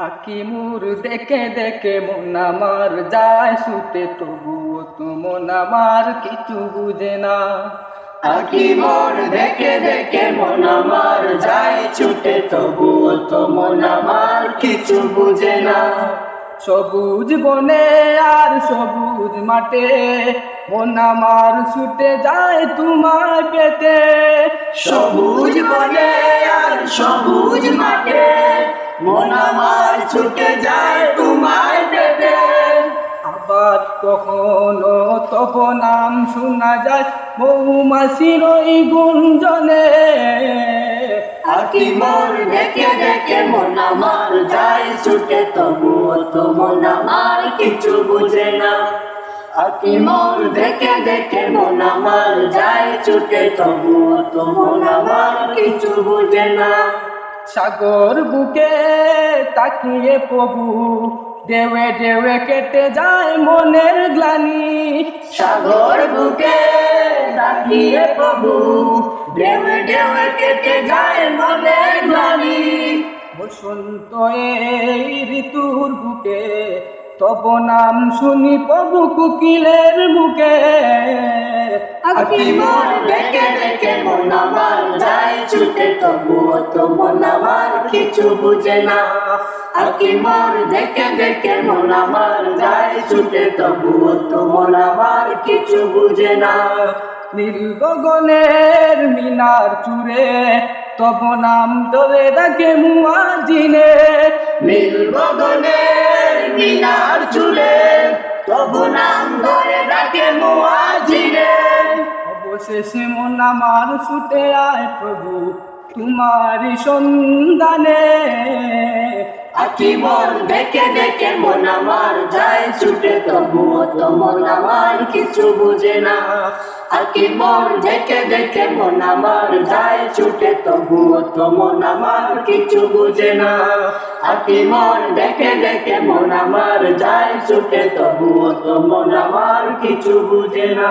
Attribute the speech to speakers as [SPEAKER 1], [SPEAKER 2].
[SPEAKER 1] আকিমুর দেখে দেখে মন আমার যায় শুতে তবুও তো মন আমার কিছু বুঝে না।
[SPEAKER 2] আকি মোর দেখে দেখে মন আমার যায় ছুটে তবুও তো মন আমার কিছু বুঝে না।
[SPEAKER 1] সবুজ বনে আর সবুজ মাঠে মন আমার ছুটে যায় তোমায় পেতে
[SPEAKER 2] সবুজ বনে আর সবুজ মাঠে মন আমার ছুটে যায় তোমায় পেতে
[SPEAKER 1] আবার কখনো তপ নাম শোনা যায় মৌমাছির ওই গুঞ্জনে।
[SPEAKER 2] আকি মোর দেখে দেখে মন আমার যায় ছুটে তবুও তো মন আমার কিছু বুঝে না। আকি মোর দেখে দেখে মন আমার যায় ছুটে তবুও তো মন আমার কিছু বুঝে না।
[SPEAKER 1] সাগর বুকে তাকিয়ে প্রভু, দেওয়ে দেওয়ে কেটে যায় মনের গ্লানি।
[SPEAKER 2] সাগর বুকে তাকিয়ে প্রভু ঢেউে ঢেউে কেটে যায় মনের গ্লানি।
[SPEAKER 1] বসন্ত এই ঋতুর বুকে, তব নাম শুনি প্রভু কুকিলের বুকে
[SPEAKER 2] আকি দেখে দেখে মন আমার ছুটে তবুও তো মন আমার কিছু বুঝে না। আকি মোর দেখে দেখে মন আমার যায় ছুটে তবুও তো মন আমার কিছু বুঝে না।
[SPEAKER 1] নীল গগনের মিনার চুরে তব নাম ধরে ডাকে মুয়াজিনে
[SPEAKER 2] নীল গগনের মিনার চুলে তবু নাম ধরে ডাকে মুয়াজিরে
[SPEAKER 1] অবশেষে মন আমার ছুটে আয় প্রভু। তোমারই সন্ধানে
[SPEAKER 2] আকি মন দেখে দেখে মন আমার যায় ছুটে, তবুও তো মন আমার কিছু বুঝে না। আকি মন দেখে দেখে মন আমার যায় ছুটে, তবুও তো মন আমার কিছু বুঝে না। আকি মন দেখে দেখে মন আমার যায় ছুটে, তবুও তো মন আমার কিছু বুঝে না।